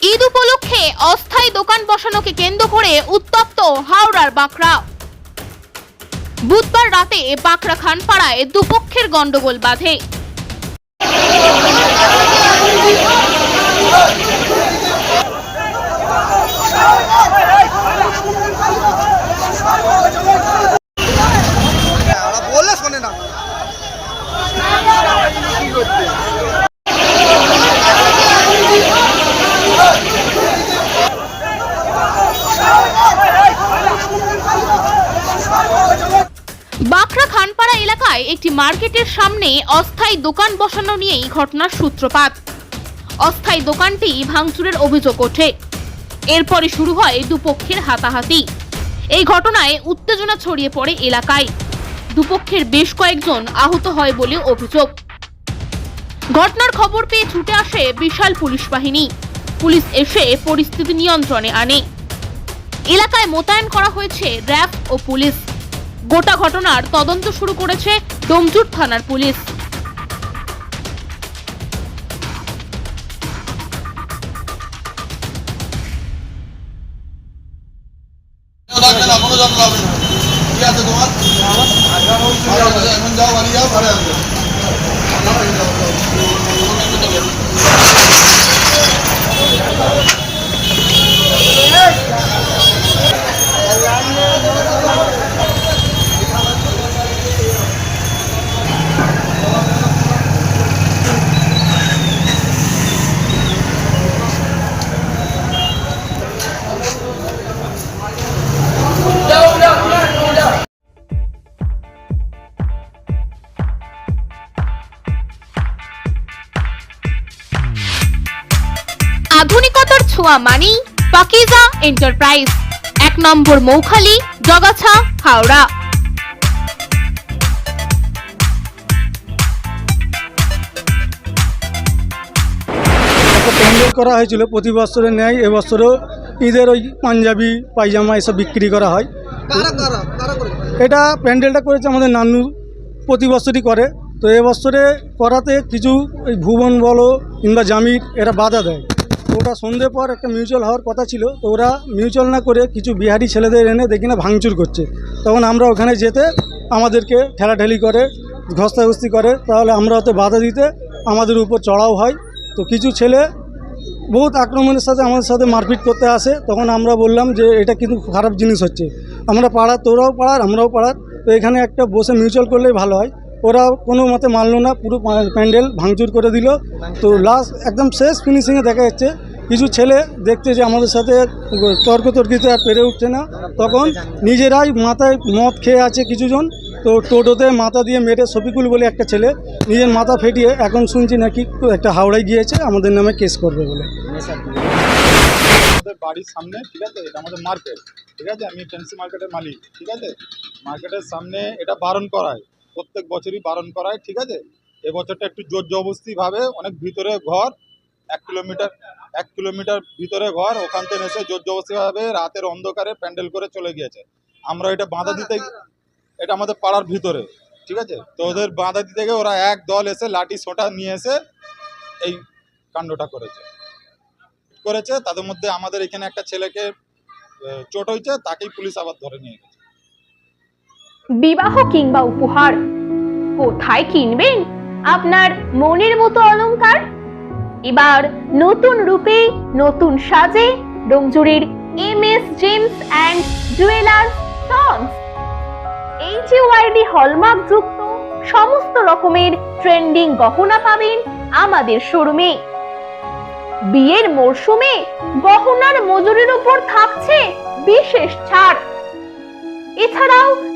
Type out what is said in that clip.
ঈদ উপলক্ষে অস্থায়ী দোকান বসানোকে কেন্দ্র করে উত্তপ্ত হাওড়ার বাঁকড়া। বুধবার রাতে বাঁকড়া খানপাড়ায় দুপক্ষের গণ্ডগোল বাধে ওরা বললে শোনে না বাঁকড়া খানপাড়া এলাকায় একটি মার্কেটের সামনে অস্থায়ী দোকান বসানো নিয়েই ঘটনার সূত্রপাত। অস্থায়ী দোকানটি ভাঙচুরের অভিযোগ ওঠে। এরপরে শুরু হয় দুপক্ষের হাতাহাতি। এই ঘটনায় উত্তেজনা ছড়িয়ে পড়ে এলাকায়। দুপক্ষের বেশ কয়েকজন আহত হয় বলে অভিযোগ। ঘটনার খবর পেয়ে ছুটে আসে বিশাল পুলিশ বাহিনী। পুলিশ এসে পরিস্থিতি নিয়ন্ত্রণে আনে। এলাকায় মোতায়েন করা হয়েছে র্যাব ও পুলিশ। গোটা ঘটনার তদন্ত শুরু করেছে ডোমজুর থানার পুলিশ। আছে, তোমার? এখন যাও, বাড়ি যাও, ঘরে আসবে। ছোঁয়া মানি পাকিজা এন্টারপ্রাইজ। এক নম্বর মৌখালি জগাছা হাওড়া। প্যান্ডেল করা হয়েছিল প্রতি বছরের ন্যায় এবছরও ঈদের ওই পাঞ্জাবি পায়জামা এসব বিক্রি করা হয়। এটা প্যান্ডেলটা করেছে আমাদের নানু প্রতি বছরই করে। তো এবছরে করাতে কিছু ওই ভুবন বলো কিংবা জামির এরা বাধা দেয়। ওটা সন্ধ্যে পর একটা মিউচুয়াল হওয়ার কথা ছিল, তো ওরা মিউচুয়াল না করে কিছু বিহারি ছেলেদের এনে দেখি না ভাঙচুর করছে। তখন আমরা ওখানে যেতে আমাদেরকে ঠেলাঠেলি করে, ঘস্তাঘস্তি করে, তাহলে আমরা ওতে বাধা দিতে আমাদের উপর চড়াও হয়। তো কিছু ছেলে বহুত আক্রমণের সাথে আমাদের সাথে মারপিট করতে আসে, তখন আমরা বললাম যে এটা কিন্তু খারাপ জিনিস হচ্ছে। আমরা পাড়ার, তোরাও পাড়ার, আমরাও পাড়ার, তো এখানে একটা বসে মিউচুয়াল করলেই ভালো হয়। ওরা কোনো মতে মানলো না, পুরো প্যান্ডেল ভাঙচুর করে দিল। তো লাস্ট একদম শেষ ফিনিশিংয়ে দেখা যাচ্ছে, কিছু ছেলে দেখতে যে আমাদের সাথে তর্ক তর্কিতে আর পেরে উঠছে না। তখন নিজেরাই মাথায় মদ খেয়ে আছে কিছুজন, তো টোটোতে মাথা দিয়ে মেরে শফিকুল বলে একটা ছেলে, নিজের মাথা ফেটিয়ে এখন শুনছি নাকি একটা হাওড়ায় গিয়েছে, আমাদের নামে কেস করবে বলে। আমাদের বাড়ির সামনে, ঠিক আছে? এটা আমাদের মার্কেট ঠিক আছে? আমি ফ্যান্সি মার্কেটের মালিক, ঠিক আছে? মার্কেটের সামনে এটা বারণ করায়। প্রত্যেক বছরই বারণ করায়, ঠিক আছে? এবছরটা একটু জোর জবস্তিভাবে অনেক ভিতরে ঘর, এক কিলোমিটার এক কিলোমিটার ভিতরে ঘর, ওখান থেকে এসে জোর জবস্তিভাবে রাতের অন্ধকারে প্যান্ডেল করে চলে গিয়েছে। আমরা এটা বাঁধা দিতে এটা আমাদের পাড়ার ভিতরে, ঠিক আছে? তো ওদের বাঁধা দিতে গিয়ে ওরা এক দল এসে লাঠি সোটা নিয়ে এসে এই কাণ্ডটা করেছে। করেছে, তাদের মধ্যে আমাদের এখানে একটা ছেলেকে চোট হয়েছে, তাকেই পুলিশ আবার ধরে নিয়ে গেছে। বিবাহ কিংবা উপহার। কোথায় কিনবেন? আপনার মনের মতো অলংকার? এবার নতুন রূপে, নতুন সাজে ডোমজুরির M S, gems and jewellers sons. HUID hallmark যুক্ত সমস্ত রকমের ট্রেন্ডিং গহনা পাবেন আমাদের শোরুমে। বিয়ের মরশুমে গহনার মজুরির উপর থাকছে বিশেষ ছাড়। এছাড়াও